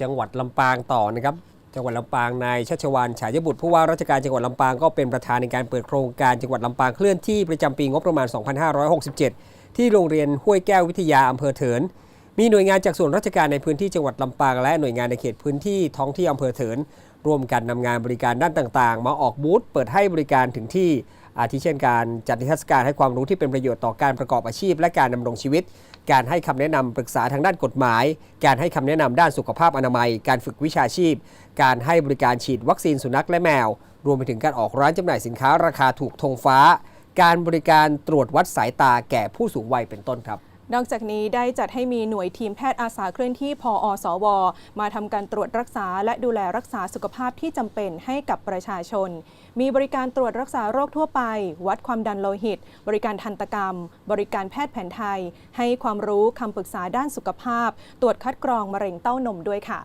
จังหวัดลำปางต่อนะครับจังหวัดลำปางนายชัชวานฉายบุตรผู้ว่าราชการจังหวัดลำปางก็เป็นประธานในการเปิดโครงการจังหวัดลำปางเคลื่อนที่ประจำปีงบประมาณ 2567 ที่โรงเรียนห้วยแก้ววิทยาอำเภอเถิน มีหน่วยงานจากส่วนราชการในพื้นที่จังหวัดลำปาง และหน่วยงานในเขตพื้นที่ท้องที่อำเภอเถิน ร่วมกันนำงานบริการด้านต่างๆ มาออกบูธเปิดให้บริการถึงที่ อาทิเช่นการจัดนิทรรศการให้ความรู้ที่เป็นประโยชน์ต่อการประกอบอาชีพ และการดำรงชีวิต การให้คำแนะนำปรึกษาทางด้านกฎหมาย การให้คำแนะนำด้านสุขภาพอนามัย การฝึกวิชาชีพ การให้บริการฉีดวัคซีนสุนัขและแมว รวมไปถึงการออกร้านจำหน่ายสินค้าราคาถูกธงฟ้า การบริการตรวจวัดสายตาแก่ผู้สูงวัยเป็นต้นครับ นอกจากนี้ได้จัดให้มีหน่วยทีมแพทย์อาสาเคลื่อนที่พออสว มาทำการตรวจรักษา และดูแลรักษาสุขภาพที่จำเป็นให้กับประชาชน มีบริการตรวจรักษาโรคทั่วไป วัดความดันโลหิต บริการทันตกรรม บริการแพทย์แผนไทย ให้ความรู้คำปรึกษาด้านสุขภาพ ตรวจคัดกรองมะเร็งเต้านมด้วยค่ะ